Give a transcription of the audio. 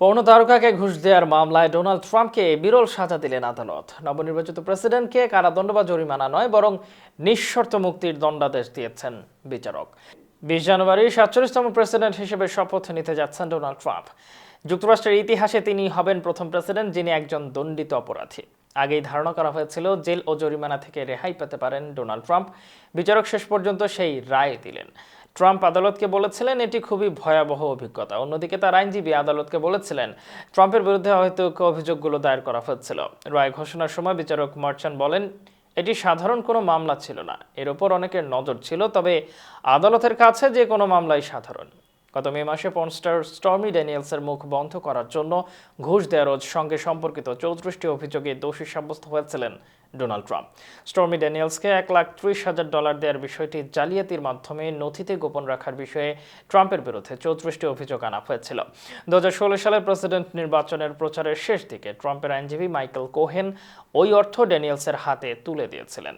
পৌর তারকাকে ঘুষ দেওয়ার মামলায় ডোনাল্ড ট্রাম্পকে বিরল সাজা দিলেন আদালত। নবনির্বাচিত প্রেসিডেন্টকে কারাদণ্ড বা জরিমানা নয়, বরং নিঃশর্ত মুক্তির দণ্ডাদেশ দিয়েছেন বিচারক। বিশ জানুয়ারি সাতচল্লিশতম প্রেসিডেন্ট হিসেবে শপথ নিতে যাচ্ছেন ডোনাল্ড ট্রাম্প। যুক্তরাষ্ট্রের ইতিহাসে তিনি হবেন প্রথম প্রেসিডেন্ট, যিনি একজন দণ্ডিত অপরাধী। আগেই ধারণা করা হয়েছিল, জেল ও জরিমানা থেকে রেহাই পেতে পারেন ডোনাল্ড ট্রাম্প। বিচারক শেষ পর্যন্ত সেই রায় দিলেন। ট্রাম্প আদালতকে বলেছিলেন, এটি খুবই ভয়াবহ অভিজ্ঞতা। অন্যদিকে তার আইনজীবী আদালতকে বলেছিলেন, ট্রাম্পের বিরুদ্ধে হয়তো অভিযোগগুলো দায়ের করা হচ্ছিল। রায় ঘোষণার সময় বিচারক মার্চান বলেন, এটি সাধারণ কোনো মামলা ছিল না। এর ওপর অনেকের নজর ছিল, তবে আদালতের কাছে যে কোনো মামলাই সাধারণ। গত মে মাসে পর্নস্টার স্টর্মি ড্যানিয়েলসের মুখ বন্ধ করার জন্য ঘুষ দেওয়ার সঙ্গে সম্পর্কিত চৌত্রিশটি অভিযোগে দোষী সাব্যস্ত হয়েছিলেন ডোনাল্ড ট্রাম্প। স্টর্মি ড্যানিয়েলসকে এক লাখ ত্রিশ হাজার ডলার দেওয়ার বিষয়টি জালিয়াতির মাধ্যমে নথিতে গোপন রাখার বিষয়ে ট্রাম্পের বিরুদ্ধে চৌত্রিশটি অভিযোগ আনা হয়েছিল। দু হাজার ষোলো সালের প্রেসিডেন্ট নির্বাচনের প্রচারের শেষ দিকে ট্রাম্পের আইনজীবী মাইকেল কোহেন ওই অর্থ ড্যানিয়েলসের হাতে তুলে দিয়েছিলেন।